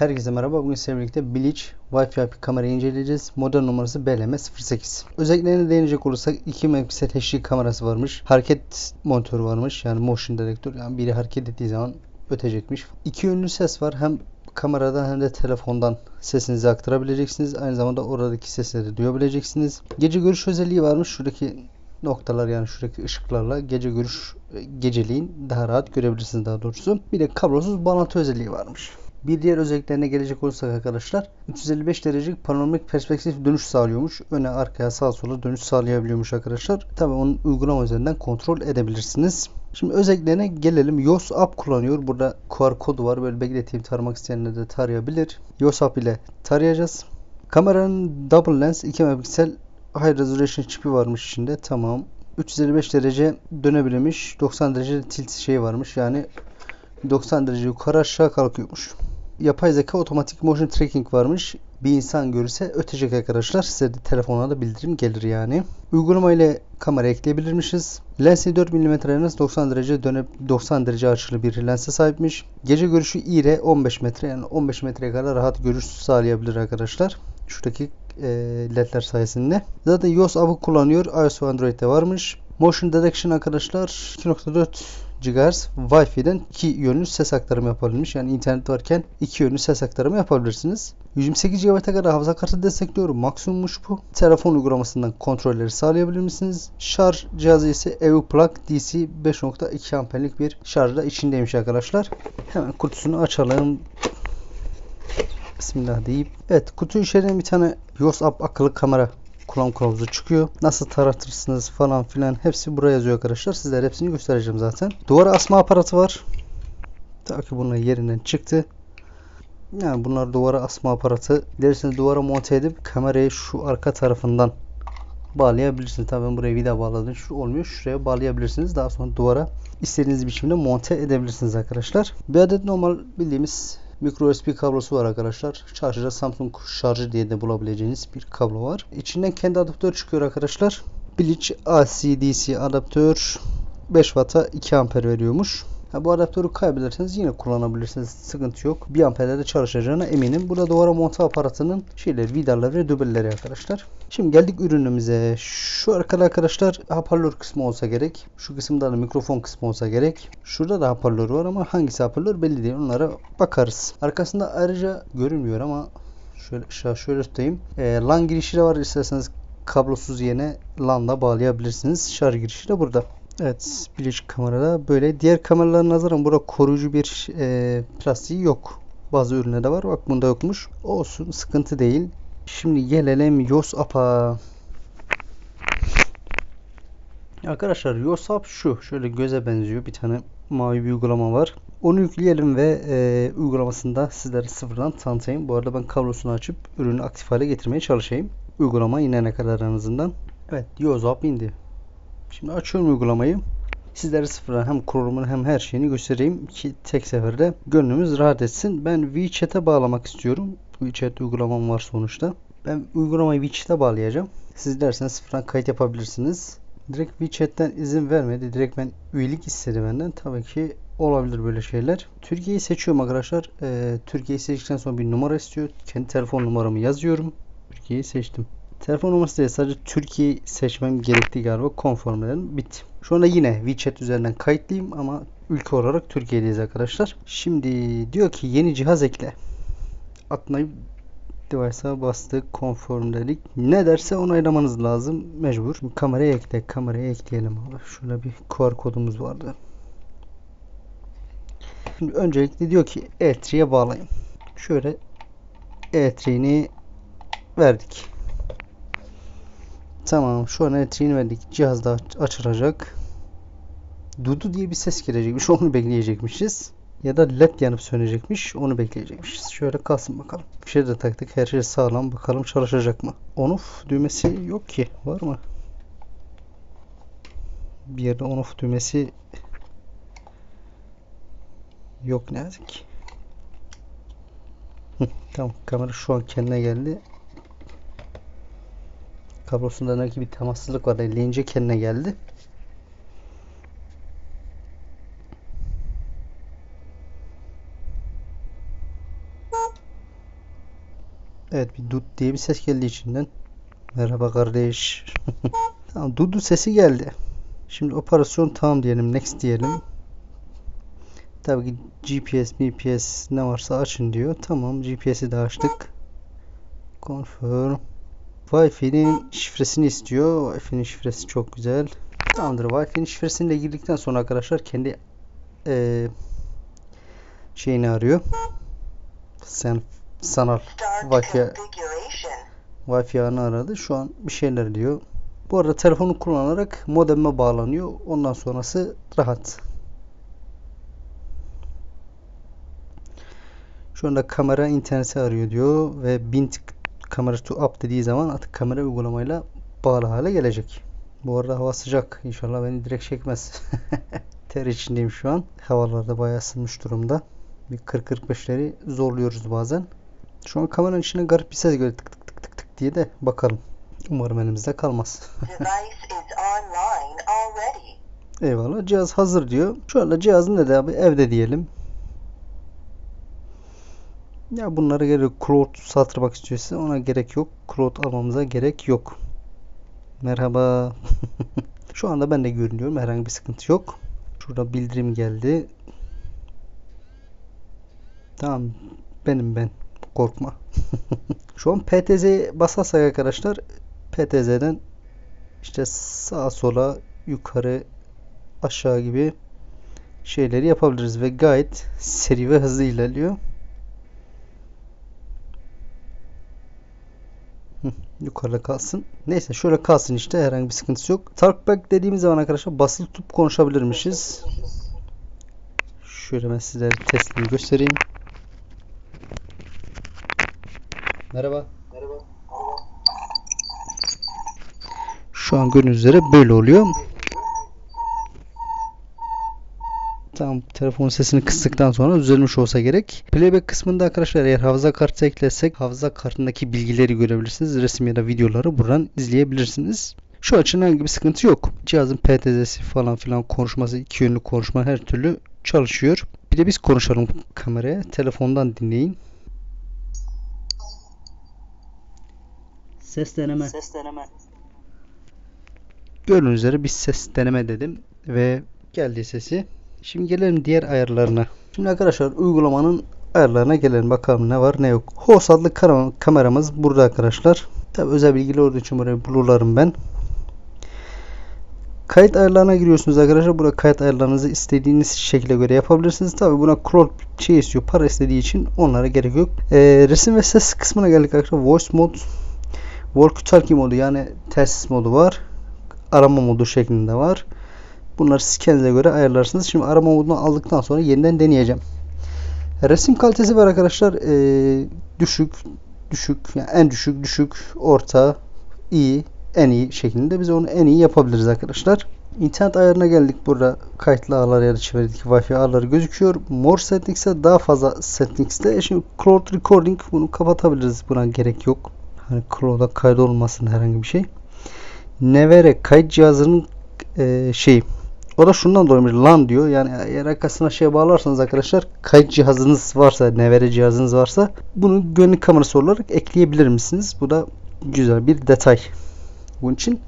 Herkese merhaba. Bugün sizinle birlikte Bleach Wi-Fi kamerayı inceleyeceğiz. Model numarası BLM08. Özelliklerine değinecek olursak 2 megapiksel HD kamerası varmış. Hareket monitörü varmış. Yani motion detektör. Yani biri hareket ettiği zaman ötecekmiş. İki yönlü ses var. Hem kameradan hem de telefondan sesinizi aktarabileceksiniz. Aynı zamanda oradaki sesleri duyabileceksiniz. Gece görüş özelliği varmış. Şuradaki noktalar yani şuradaki ışıklarla gece görüş geceliğin daha rahat görebilirsiniz daha doğrusu. Bir de kablosuz bağlantı özelliği varmış. Bir diğer özelliklerine gelecek olursak arkadaşlar 355 derecelik panoramik perspektif dönüş sağlıyormuş. Öne arkaya sağa sola dönüş sağlayabiliyormuş arkadaşlar. Tabi onun uygulama üzerinden kontrol edebilirsiniz. Şimdi özelliklerine gelelim. YOS app kullanıyor. Burada QR kodu var. Böyle bekleteyim taramak isteyenler de tarayabilir. YOS app ile tarayacağız. Kameranın double lens 2 megapiksel high resolution çipi varmış içinde. Tamam. 355 derece dönebilmiş. 90 derece tilt şey varmış. Yani 90 derece yukarı aşağı kalkıyormuş yapay zeka otomatik motion tracking varmış. Bir insan görürse ötecek arkadaşlar. Size de telefona da bildirim gelir yani. Uygulama ile kamera ekleyebilirmişiz. Lensi 4 mm lens 90 derece dönüp 90 derece açılı bir lense sahipmiş. Gece görüşü ire 15 metre yani 15 metreye kadar rahat görüş sağlayabilir arkadaşlar. Şuradaki e, ledler sayesinde. Zaten iOS app'ı kullanıyor. iOS ve Android'de varmış. Motion Detection arkadaşlar 2.4 GHz Wi-Fi'den iki yönlü ses aktarımı yapabilmiş. Yani internet varken iki yönlü ses aktarımı yapabilirsiniz. 128 GB'a kadar hafıza kartı destekliyor. Maksimummuş bu. Telefon uygulamasından kontrolleri sağlayabilir misiniz? Şarj cihazı ise EU DC 5.2 amperlik bir şarjda içindeymiş arkadaşlar. Hemen kutusunu açalım. Bismillah deyip. Evet kutu içeriden bir tane YOS App akıllı kamera kullanım kılavuzu çıkıyor. Nasıl taratırsınız falan filan hepsi buraya yazıyor arkadaşlar. Sizlere hepsini göstereceğim zaten. Duvara asma aparatı var. Tabii ki bunun yerinden çıktı. Yani bunlar duvara asma aparatı. Dilerseniz duvara monte edip kamerayı şu arka tarafından bağlayabilirsiniz. Tabii ben buraya vida bağladım. Şu olmuyor. Şuraya bağlayabilirsiniz. Daha sonra duvara istediğiniz biçimde monte edebilirsiniz arkadaşlar. Bir adet normal bildiğimiz Micro USB kablosu var arkadaşlar. Şarjda Samsung şarjı diye de bulabileceğiniz bir kablo var. İçinden kendi adaptör çıkıyor arkadaşlar. Bleach AC-DC adaptör 5 Watt'a 2 amper veriyormuş. Ha, bu adaptörü kaybederseniz yine kullanabilirsiniz. Sıkıntı yok. 1 amperle de çalışacağına eminim. Burada duvara monte aparatının şeyleri, vidaları ve dübelleri arkadaşlar. Şimdi geldik ürünümüze. Şu arkada arkadaşlar hoparlör kısmı olsa gerek. Şu kısımda da mikrofon kısmı olsa gerek. Şurada da hoparlör var ama hangisi hoparlör belli değil. Onlara bakarız. Arkasında ayrıca görünmüyor ama şöyle şöyle tutayım. E, LAN girişi de var. İsterseniz kablosuz yine LAN'la bağlayabilirsiniz. Şarj girişi de burada. Evet birleşik kamerada böyle. Diğer kameralara nazaran burada koruyucu bir e, plastiği yok. Bazı ürünlerde var. Bak bunda yokmuş. Olsun sıkıntı değil. Şimdi gelelim YOSAP'a. Arkadaşlar YOSAP şu. Şöyle göze benziyor. Bir tane mavi bir uygulama var. Onu yükleyelim ve e, uygulamasında sizlere sıfırdan tanıtayım. Bu arada ben kablosunu açıp ürünü aktif hale getirmeye çalışayım. Uygulama inene kadar en azından. Evet YOSAP indi. Şimdi açıyorum uygulamayı. Sizlere sıfırdan hem kurulumunu hem her şeyini göstereyim ki tek seferde gönlümüz rahat etsin. Ben WeChat'e bağlamak istiyorum. WeChat uygulamam var sonuçta. Ben uygulamayı WeChat'e bağlayacağım. Siz derseniz sıfırdan kayıt yapabilirsiniz. Direkt WeChat'ten izin vermedi. Direkt ben üyelik istedi benden. Tabii ki olabilir böyle şeyler. Türkiye'yi seçiyorum arkadaşlar. Ee, Türkiye'yi seçtikten sonra bir numara istiyor. Kendi telefon numaramı yazıyorum. Türkiye'yi seçtim. Telefon numarası değil sadece Türkiye seçmem gerektiği galiba konform edelim. Bitti. Şu anda yine WeChat üzerinden kayıtlıyım ama ülke olarak Türkiye'deyiz arkadaşlar. Şimdi diyor ki yeni cihaz ekle. Atlayıp device'a bastık. Konform dedik. Ne derse onaylamanız lazım. Mecbur. Şimdi kameraya ekle. Kameraya ekleyelim abi. Şurada bir QR kodumuz vardı. Şimdi öncelikle diyor ki E3'ye bağlayın. Şöyle E3'ini verdik. Tamam şu an elektriğini verdik. Cihaz da açılacak. Dudu diye bir ses gelecekmiş. Onu bekleyecekmişiz. Ya da led yanıp sönecekmiş. Onu bekleyecekmişiz. Şöyle kalsın bakalım. Bir şey de taktık. Her şey sağlam. Bakalım çalışacak mı? On off düğmesi yok ki. Var mı? Bir yerde on off düğmesi yok ne yazık tamam kamera şu an kendine geldi. Kablosunda belki bir temassızlık var. Elleyince kendine geldi. Evet bir dut diye bir ses geldi içinden. Merhaba kardeş. tamam dudu sesi geldi. Şimdi operasyon tamam diyelim. Next diyelim. Tabii ki GPS, GPS ne varsa açın diyor. Tamam GPS'i de açtık. Confirm. Wi-Fi'nin şifresini istiyor. Wi-Fi'nin şifresi çok güzel. Tamamdır. Wi-Fi'nin şifresini de girdikten sonra arkadaşlar kendi eee şeyini arıyor. Sen sanal Wi-Fi configuration. Wi-Fi ağını aradı. Şu an bir şeyler diyor. Bu arada telefonu kullanarak modeme bağlanıyor. Ondan sonrası rahat. Şu anda kamera interneti arıyor diyor ve Bint kamera to up dediği zaman artık kamera uygulamayla bağlı hale gelecek. Bu arada hava sıcak. İnşallah beni direkt çekmez. Ter içindeyim şu an. Havalar da bayağı ısınmış durumda. Bir 40-45'leri zorluyoruz bazen. Şu an kameranın içine garip bir ses geliyor tık tık tık tık tık diye de bakalım. Umarım elimizde kalmaz. Eyvallah. Cihaz hazır diyor. Şu anda cihazın nerede abi? Evde diyelim. Ya bunlara gerek cloud satırmak istiyorsa ona gerek yok. Cloud almamıza gerek yok. Merhaba. Şu anda ben de görünüyorum. Herhangi bir sıkıntı yok. Şurada bildirim geldi. Tamam. Benim ben. Korkma. Şu an PTZ'ye basarsak arkadaşlar PTZ'den işte sağa sola yukarı aşağı gibi şeyleri yapabiliriz ve gayet seri ve hızlı ilerliyor. Yukarıda kalsın. Neyse şöyle kalsın işte herhangi bir sıkıntısı yok. Talkback dediğimiz zaman arkadaşlar basılı tutup konuşabilirmişiz. Şöyle ben size testini göstereyim. Merhaba. Şu an gördüğünüz üzere böyle oluyor. Tamam telefon sesini kıstıktan sonra düzelmiş olsa gerek. Playback kısmında arkadaşlar eğer hafıza kartı eklersek hafıza kartındaki bilgileri görebilirsiniz. Resim ya da videoları buradan izleyebilirsiniz. Şu açıdan herhangi bir sıkıntı yok. Cihazın PTZ'si falan filan konuşması, iki yönlü konuşma her türlü çalışıyor. Bir de biz konuşalım kameraya. Telefondan dinleyin. Ses deneme. Ses deneme. Gördüğünüz üzere bir ses deneme dedim ve geldi sesi. Şimdi gelelim diğer ayarlarına. Şimdi arkadaşlar uygulamanın ayarlarına gelelim bakalım ne var ne yok. Host adlı kara- kameramız burada arkadaşlar. Tabi özel bilgiler olduğu için burayı blurlarım ben. Kayıt ayarlarına giriyorsunuz arkadaşlar. Burada kayıt ayarlarınızı istediğiniz şekilde göre yapabilirsiniz. Tabi buna crop şey istiyor para istediği için onlara gerek yok. Ee, resim ve ses kısmına geldik arkadaşlar. Voice mode Walkie talkie modu yani telsiz modu var. Arama modu şeklinde var. Bunları siz kendinize göre ayarlarsınız. Şimdi arama modunu aldıktan sonra yeniden deneyeceğim. Resim kalitesi var arkadaşlar. Ee, düşük, düşük, yani en düşük, düşük, orta, iyi, en iyi şeklinde biz onu en iyi yapabiliriz arkadaşlar. İnternet ayarına geldik. Burada kayıtlı ağlar ya da çevredeki Wi-Fi ağları gözüküyor. More settings'e daha fazla settings'te. E Şimdi cloud recording bunu kapatabiliriz. Buna gerek yok. Hani cloud'a kaydolmasın herhangi bir şey. Nevere kayıt cihazının e, şey o da şundan dolayı LAN diyor. Yani eğer arkasına şey bağlarsanız arkadaşlar kayıt cihazınız varsa, nevere cihazınız varsa bunu gönüllü kamerası olarak ekleyebilir misiniz? Bu da güzel bir detay. Bunun için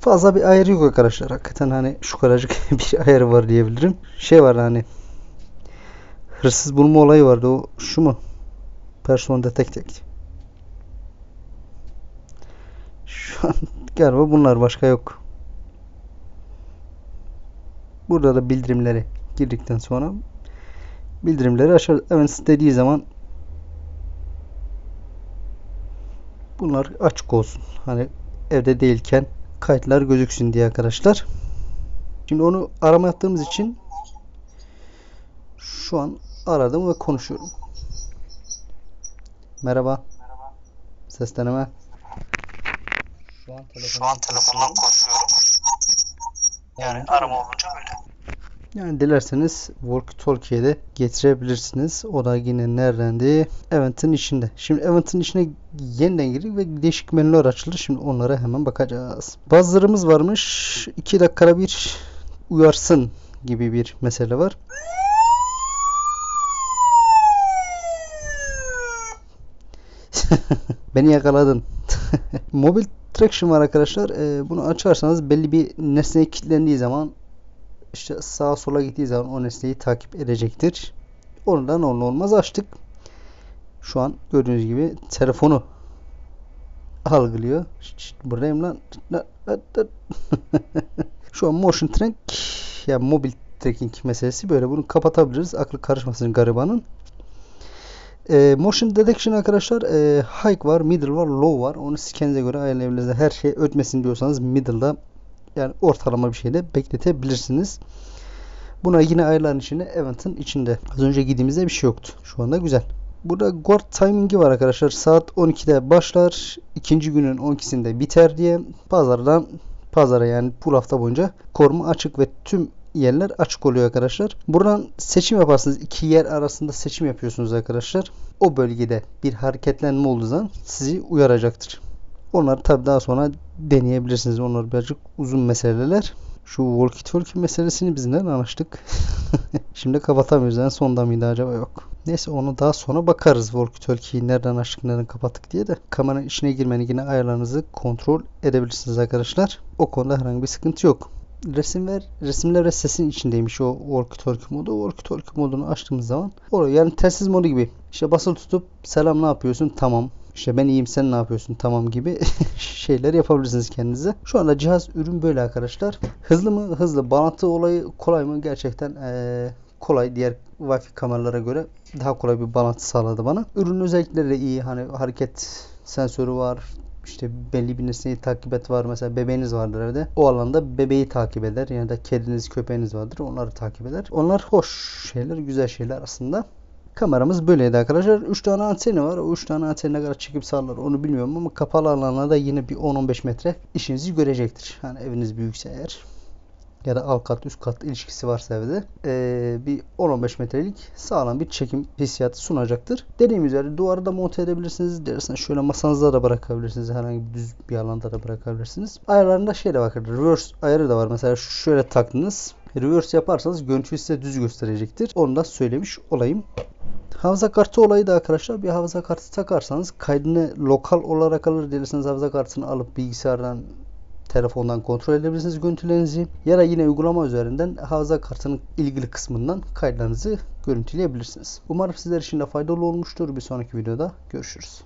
fazla bir ayarı yok arkadaşlar. Hakikaten hani şu kadarcık bir ayarı var diyebilirim. Şey var hani hırsız bulma olayı vardı. O şu mu? Person detected. Şu an galiba bunlar başka yok. Burada da bildirimleri girdikten sonra bildirimleri aşağı evet dediği zaman bunlar açık olsun. Hani evde değilken kayıtlar gözüksün diye arkadaşlar. Şimdi onu arama yaptığımız için şu an aradım ve konuşuyorum. Merhaba. Ses deneme. Şu an telefondan konuşuyorum. Yani arama olunca öyle. Yani dilerseniz Walkie Talkie'ye de getirebilirsiniz. O da yine neredendi? Event'in içinde. Şimdi Event'in içine yeniden girdik ve değişik menüler açılır. Şimdi onlara hemen bakacağız. Bazılarımız varmış. 2 dakikada bir uyarsın gibi bir mesele var. Beni yakaladın. Mobil traction var arkadaşlar. Ee, bunu açarsanız belli bir nesneye kilitlendiği zaman işte sağa sola gittiği zaman o nesneyi takip edecektir. Ondan onun olmaz açtık. Şu an gördüğünüz gibi telefonu algılıyor. Şşt, şşt, buradayım lan. Şu an motion track ya mobil tracking meselesi böyle. Bunu kapatabiliriz. Aklı karışmasın garibanın. E, motion detection arkadaşlar e, high var, middle var, low var. Onu siz kendinize göre ayarlayabilirsiniz. Her şey ötmesin diyorsanız middle'da yani ortalama bir şeyde bekletebilirsiniz. Buna yine ayarların içinde event'ın içinde. Az önce gittiğimizde bir şey yoktu. Şu anda güzel. Burada guard timing'i var arkadaşlar. Saat 12'de başlar. ikinci günün 12'sinde biter diye pazardan pazara yani bu hafta boyunca koruma açık ve tüm yerler açık oluyor arkadaşlar. Buradan seçim yaparsınız. İki yer arasında seçim yapıyorsunuz arkadaşlar. O bölgede bir hareketlenme olduğu zaman sizi uyaracaktır. Onları tabi daha sonra deneyebilirsiniz. Onlar birazcık uzun meseleler. Şu walkie talkie meselesini biz neden anlaştık? Şimdi kapatamıyoruz. En sonda mıydı acaba? Yok. Neyse onu daha sonra bakarız. Walkie talkie'yi nereden açtık nereden kapattık diye de. Kameranın içine girmeni yine ayarlarınızı kontrol edebilirsiniz arkadaşlar. O konuda herhangi bir sıkıntı yok resim ver. Resimler ve sesin içindeymiş o walkie talkie modu. O walkie talkie modunu açtığımız zaman oraya yani telsiz modu gibi. İşte basılı tutup selam ne yapıyorsun? Tamam. İşte ben iyiyim sen ne yapıyorsun? Tamam gibi şeyler yapabilirsiniz kendinize. Şu anda cihaz ürün böyle arkadaşlar. Hızlı mı? Hızlı. Bağlantı olayı kolay mı? Gerçekten ee, kolay. Diğer Wi-Fi kameralara göre daha kolay bir bağlantı sağladı bana. Ürün özellikleri iyi. Hani hareket sensörü var işte belli bir nesneyi takip et var. Mesela bebeğiniz vardır evde. O alanda bebeği takip eder. Yani da kediniz, köpeğiniz vardır. Onları takip eder. Onlar hoş şeyler, güzel şeyler aslında. Kameramız böyleydi arkadaşlar. 3 tane anteni var. O 3 tane antene kadar çekip sağlar onu bilmiyorum ama kapalı alanlarda yine bir 10-15 metre işinizi görecektir. Yani eviniz büyükse eğer ya da alt kat üst kat ilişkisi varsa evde ee, bir 10-15 metrelik sağlam bir çekim hissiyatı sunacaktır. Dediğim üzere duvarı da monte edebilirsiniz. Dersine şöyle masanızda da bırakabilirsiniz. Herhangi bir düz bir alanda da bırakabilirsiniz. Ayarlarında şey de bakın. Reverse ayarı da var. Mesela şöyle taktınız. Reverse yaparsanız görüntüyü size düz gösterecektir. Onu da söylemiş olayım. Hafıza kartı olayı da arkadaşlar bir hafıza kartı takarsanız kaydını lokal olarak alır dilerseniz hafıza kartını alıp bilgisayardan telefondan kontrol edebilirsiniz görüntülerinizi ya da yine uygulama üzerinden hafıza kartının ilgili kısmından kayıtlarınızı görüntüleyebilirsiniz. Umarım sizler için de faydalı olmuştur. Bir sonraki videoda görüşürüz.